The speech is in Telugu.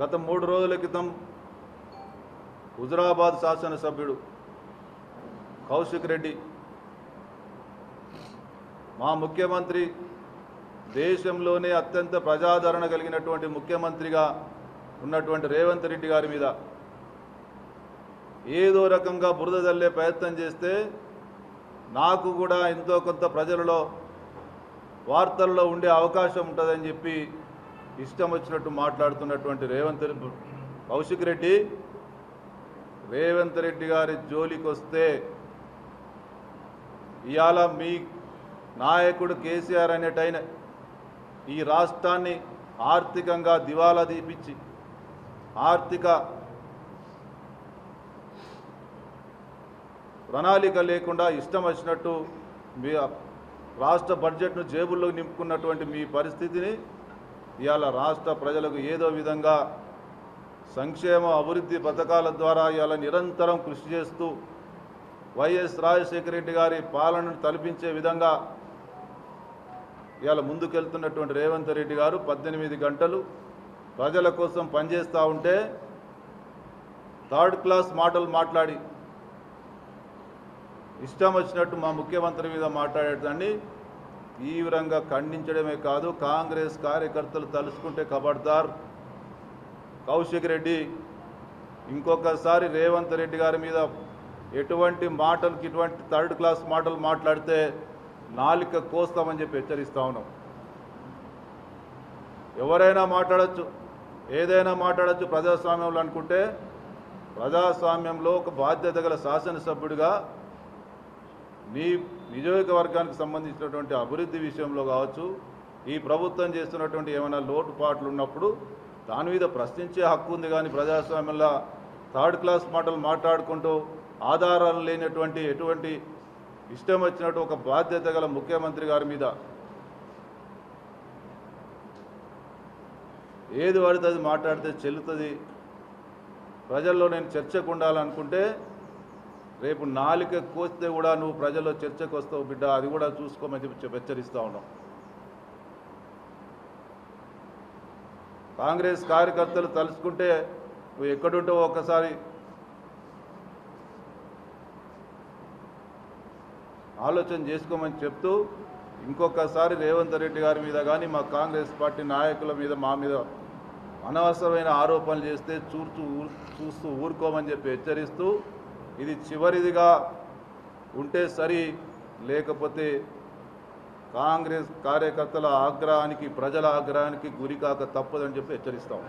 గత మూడు రోజుల క్రితం హుజరాబాద్ శాసనసభ్యుడు కౌశిక్ రెడ్డి మా ముఖ్యమంత్రి దేశంలోనే అత్యంత ప్రజాదరణ కలిగినటువంటి ముఖ్యమంత్రిగా ఉన్నటువంటి రేవంత్ రెడ్డి గారి మీద ఏదో రకంగా బురద చల్లే ప్రయత్నం చేస్తే నాకు కూడా ఎంతో కొంత ప్రజలలో వార్తల్లో ఉండే అవకాశం ఉంటుందని చెప్పి ఇష్టం వచ్చినట్టు మాట్లాడుతున్నటువంటి రేవంత్ కౌశిక్ రెడ్డి రేవంత్ రెడ్డి గారి జోలికి వస్తే ఇవాళ మీ నాయకుడు కేసీఆర్ అనేటైన ఈ రాష్ట్రాన్ని ఆర్థికంగా దివాలా తీపిచ్చి ఆర్థిక ప్రణాళిక లేకుండా ఇష్టం వచ్చినట్టు మీ రాష్ట్ర బడ్జెట్ను జేబుల్లో నింపుకున్నటువంటి మీ పరిస్థితిని ఇవాళ రాష్ట్ర ప్రజలకు ఏదో విధంగా సంక్షేమ అభివృద్ధి పథకాల ద్వారా ఇవాళ నిరంతరం కృషి చేస్తూ వైఎస్ రాజశేఖర రెడ్డి గారి పాలనను తలపించే విధంగా ఇవాళ ముందుకెళ్తున్నటువంటి రేవంత్ రెడ్డి గారు పద్దెనిమిది గంటలు ప్రజల కోసం పనిచేస్తూ ఉంటే థర్డ్ క్లాస్ మాటలు మాట్లాడి ఇష్టం వచ్చినట్టు మా ముఖ్యమంత్రి మీద మాట్లాడేదాన్ని తీవ్రంగా ఖండించడమే కాదు కాంగ్రెస్ కార్యకర్తలు తలుచుకుంటే కబడ్దార్. కౌశిక్ రెడ్డి ఇంకొకసారి రేవంత్ రెడ్డి గారి మీద ఎటువంటి మాటలకి ఇటువంటి థర్డ్ క్లాస్ మాటలు మాట్లాడితే నాలిక కోస్తామని చెప్పి హెచ్చరిస్తా ఉన్నాం. ఎవరైనా మాట్లాడచ్చు ఏదైనా మాట్లాడచ్చు ప్రజాస్వామ్యంలో అనుకుంటే ప్రజాస్వామ్యంలో ఒక బాధ్యత గల శాసనసభ్యుడిగా నీ నియోజకవర్గానికి సంబంధించినటువంటి అభివృద్ధి విషయంలో కావచ్చు ఈ ప్రభుత్వం చేస్తున్నటువంటి ఏమైనా లోటుపాట్లు ఉన్నప్పుడు దాని మీద ప్రశ్నించే హక్కు ఉంది కానీ ప్రజాస్వామ్యంలో థర్డ్ క్లాస్ మాటలు మాట్లాడుకుంటూ ఆధారాలు లేనటువంటి ఎటువంటి ఇష్టం వచ్చినట్టు ఒక బాధ్యత గల ముఖ్యమంత్రి గారి మీద ఏది పడితే అది మాట్లాడితే చెల్లుతుంది. ప్రజల్లో నేను చర్చకు ఉండాలనుకుంటే రేపు నాలిక కోస్తే కూడా నువ్వు ప్రజల్లో చర్చకు వస్తావు బిడ్డ అది కూడా చూసుకోమని చెప్పి హెచ్చరిస్తూ ఉన్నాం. కాంగ్రెస్ కార్యకర్తలు తలుచుకుంటే నువ్వు ఎక్కడుంటావో ఒక్కసారి ఆలోచన చేసుకోమని చెప్తూ ఇంకొకసారి రేవంత్ రెడ్డి గారి మీద కానీ మా కాంగ్రెస్ పార్టీ నాయకుల మీద మా మీద అనవసరమైన ఆరోపణలు చేస్తే చూస్తూ చూస్తూ ఊరుకోమని చెప్పి హెచ్చరిస్తూ ఇది చివరిదిగా ఉంటే సరి లేకపోతే కాంగ్రెస్ కార్యకర్తల ఆగ్రహానికి ప్రజల ఆగ్రహానికి గురికాక తప్పదని చెప్పి హెచ్చరిస్తాం.